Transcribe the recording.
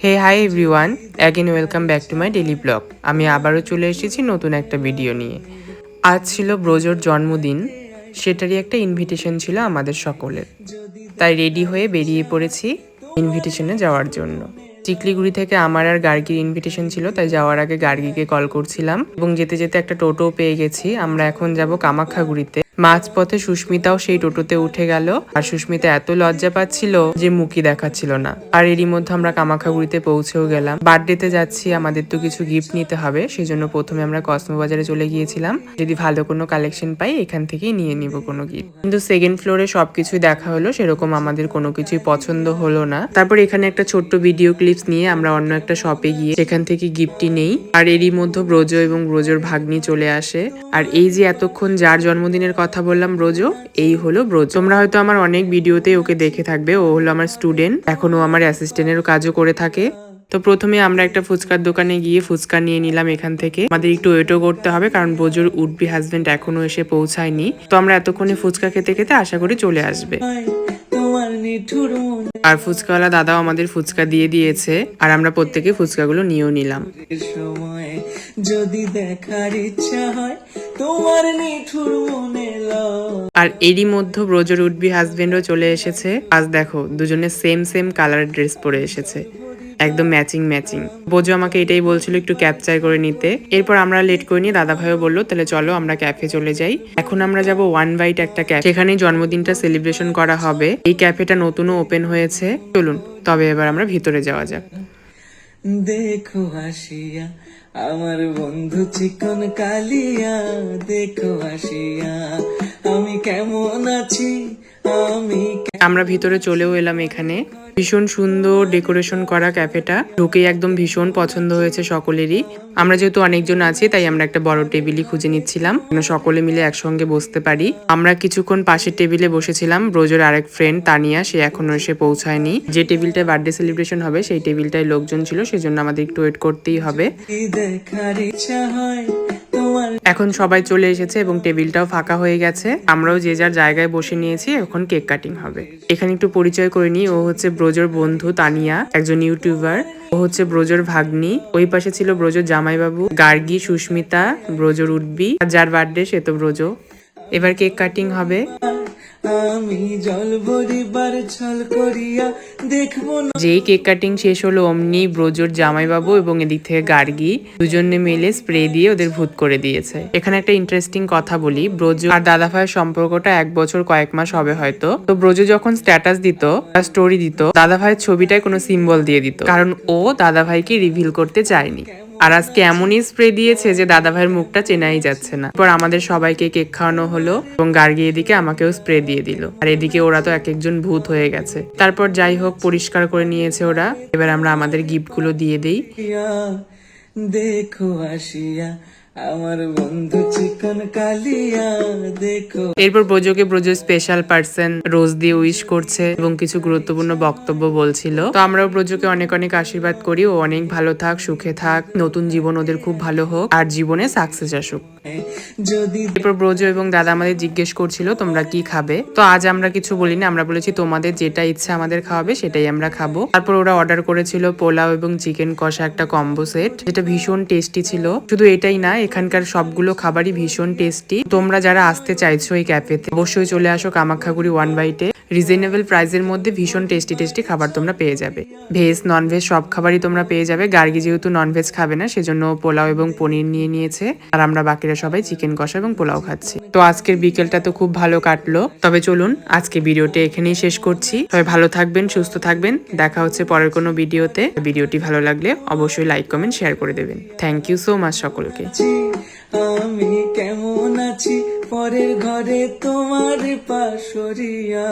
Hey hi everyone again welcome back to my daily blog আমি আবারও চলে এসেছি নতুন একটা ভিডিও নিয়ে। আজ ছিল ব্রজোর জন্মদিন। সেটারই একটা ইনভিটেশন ছিল আমাদের সকলের। তাই রেডি হয়ে বেরিয়ে পড়েছি ইনভিটেশনে যাওয়ার জন্য। চিকলিগুড়ি থেকে আমার আর গার্গির ইনভিটেশন ছিল, তাই যাওয়ার আগে গার্গিকে কল করছিলাম। এবং যেতে যেতে একটা টোটো পেয়ে গেছি। আমরা এখন যাব কামাখ্যাগুড়িতে। মাঝপথে সুস্মিতাও সেই টোটোতে উঠে গেল, আর সুস্মিতা এত লজ্জা পাচ্ছিল যে মুখই দেখাচ্ছিল না। আর এরই মধ্যে আমরা কামাখ্যাগুড়িতে পৌঁছেও গেলাম। বার্থডেতে যাচ্ছি, আমাদের তো কিছু গিফট নিতে হবে সেই জন্য প্রথমে আমরা কসমো বাজারে চলে গিয়েছিলাম। যদি ভালো কোনো কালেকশন পাই, এখান থেকেই নিয়ে নিব কোনো গিফট কিন্তু সেকেন্ড ফ্লোরে সবকিছুই দেখা হলো, সেরকম আমাদের কোনো কিছুই পছন্দ হলো না। তারপর এখানে একটা ছোট্ট ভিডিও ক্লিপস নিয়ে আমরা অন্য একটা শপে গিয়ে সেখান থেকে গিফটটি নেই। আর এরই মধ্যে ব্রজ এবং ব্রজোর ভাগ্নি চলে আসে। আর এই যে এতক্ষণ যার জন্মদিনের কথা বললাম ব্রজো, এই হলো ব্রজ। তোমরা হয়তো আমার অনেক ভিডিওতে ওকে দেখে থাকবে, ও হলো আমার স্টুডেন্ট এখন ও আমার অ্যাসিস্ট্যান্টেরও কাজও করে থাকে। তো প্রথমে আমরা একটা ফুচকার দোকানে গিয়ে ফুচকা নিয়ে নিলাম এখান থেকে। আমাদের একটু ওয়েটও করতে হবে, কারণ ব্রজোর উডবি হাজবেন্ড এখনও এসে পৌঁছায়নি। তো আমরা এতক্ষণে ফুচকা খেতে খেতে আশা করি চলে আসবে। আর ফুচকাওয়ালা দাদাও আমাদের ফুচকা দিয়ে দিয়েছে আর আমরা প্রত্যেকে ফুচকাগুলো নিয়েও নিলাম। যদি দেখার ইচ্ছা হয় তোমার নিঠুর মনে আর এরই মধ্যে ব্রজর উডবি হাজবেন্ডও চলে এসেছে। আজ দেখো দুজনে সেম সেম কালার ড্রেস পরে এসেছে। একদম ম্যাচিং ম্যাচিং বোঝো আমাকে এটাই বলছিল একটু ক্যাপচার করে নিতে। এরপর আমরা লেট করে নিয়ে দাদা ভাইও বলল তাহলে চলো আমরা ক্যাফে চলে যাই। এখন আমরা যাব ওয়ান বাইট একটা ক্যাফে সেখানেই জন্মদিনটা সেলিব্রেশন করা হবে এই ক্যাফেটা নতুনও ওপেন হয়েছে। চলুন তবে এবার আমরা ভিতরে যাওয়া যাক। দেখো আসিয়া আমার বন্ধু চিকন কালিয়া। দেখো আসিয়া আমি কেমন আছি আমি আমরা ভিতরে চলেও এলাম এখানে। ভীষণ সুন্দর ডেকোরেশন করা ক্যাফেটা। ঢুকেই একদম ভীষণ পছন্দ হয়েছে সকলেরই। আমরা যেহেতু অনেকজন আছি, তাই আমরা একটা বড় টেবিলই খুঁজে নিচ্ছিলাম। সকলে মিলে একসঙ্গে বসতে পারি। আমরা কিছুক্ষণ পাশের টেবিলে বসেছিলাম। ব্রোজোর আরেক ফ্রেন্ড তানিয়া, সে এখনও এসে পৌঁছায়নি। যে টেবিলটায় বার্থডে সেলিব্রেশন হবে, সেই টেবিলটায় লোকজন ছিল, সেজন্য আমাদের একটু ওয়েট করতেই হবে। এখন সবাই চলে এসেছে এবং টেবিলটাও ফাঁকা হয়ে গেছে। আমরাও যে যার জায়গায় বসে নিয়েছি, এখন কেক কাটিং হবে। এখানে একটু পরিচয় করে নিই, ও হচ্ছে ব্রজর বন্ধু তানিয়া, একজন ইউটিউবার। ও হচ্ছে ব্রজর ভাগ্নি। ওই পাশে ছিল ব্রোজোর জামাইবাবু, গার্গি, সুস্মিতা, ব্রজর আর যার বার্থডে সে তো ব্রজ। এবার কেক কাটিং হবে। যেই কেক কাটিং শেষ হলো, অমনি ব্রোজোর জামাইবাবু এবং এদিক থেকে গার্গি দুজনে মিলে স্প্রে দিয়ে ওদের ভূত করে দিয়েছে। এখানে একটা ইন্টারেস্টিং কথা বলি, ব্রোজো আর দাদা ভাইয়ের সম্পর্কটা এক বছর কয়েক মাস হবে হয়তো। তো ব্রোজো যখন স্ট্যাটাস দিত, বা স্টোরি দিত দাদা ভাইয়ের ছবিটায় কোনো সিম্বল দিয়ে দিত, কারণ ও দাদা ভাইকে রিভিল করতে চায়নি। আর আজকে এমনই স্প্রে দিয়েছে যে দাদা ভাইয়ের মুখটা চেনাই যাচ্ছে না। এরপর আমাদের সবাইকে কেক খাওয়ানো হলো এবং গার্গি এদিকে আমাকেও স্প্রে দিয়ে দিল। আর এদিকে ওরা তো এক একজন ভূত হয়ে গেছে। তারপর যাই হোক, পরিষ্কার করে নিয়েছে ওরা। এবার আমরা আমাদের গিফটগুলো দিয়ে দেই। দেখো আসিয়া আমার বন্ধু চিকন কালিয়া দেখো। এরপর ব্রজকে ব্রজ স্পেশাল পার্সন রোজ দিয়ে উইশ করছে এবং কিছু গুরুত্বপূর্ণ বক্তব্য বলছিল। তো আমরাও ব্রজকে অনেক অনেক আশীর্বাদ করি ও অনেক ভালো থাক সুখে থাক নতুন জীবন ওদের খুব ভালো হোক আর জীবনে সাকসেস আসুক। যদি এরপর ব্রজ এবং দাদা আমাদের জিজ্ঞেস করছিল তোমরা কি খাবে? তো আজ আমরা কিছু বলিনি আমরা বলেছি তোমাদের যেটা ইচ্ছা আমাদের খাওয়াবে সেটাই আমরা খাব। তারপর ওরা অর্ডার করেছিল পোলাও এবং চিকেন কষা একটা কম্বো সেট যেটা ভীষণ টেস্টি ছিল। শুধু এটাই না এখানকার সবগুলো খাবারই ভীষণ টেস্টি তোমরা যারা আসতে চাইছো এই ক্যাফেতে অবশ্যই চলে আসো কামাখ্যাগুড়ি ওয়ান বাইটে রিজনেবল প্রাইসের মধ্যে ভীষণ টেস্টি টেস্টি খাবার তোমরা পেয়ে যাবে। ভেজ নন ভেজ সব খাবারই তোমরা পেয়ে যাবে। গার্গি যেহেতু নন ভেজ খাবে না, সেজন্য পোলাও এবং পনির নিয়ে নিয়েছে। আর আমরা বাকিরা সবাই চিকেন কষা এবং পোলাও খাচ্ছি। তো আজকের বিকেলটা তো খুব ভালো কাটলো। তবে চলুন, আজকে ভিডিওটা এখানেই শেষ করছি। সবাই ভালো থাকবেন, সুস্থ থাকবেন। দেখা হচ্ছে পরের কোনো ভিডিওতে। ভিডিওটি ভালো লাগলে অবশ্যই লাইক কমেন্ট শেয়ার করে দেবেন। থ্যাংক ইউ সো মাচ সকলকে। আমি কেমন আছি? পরের ঘরে তোমার পাশরিয়া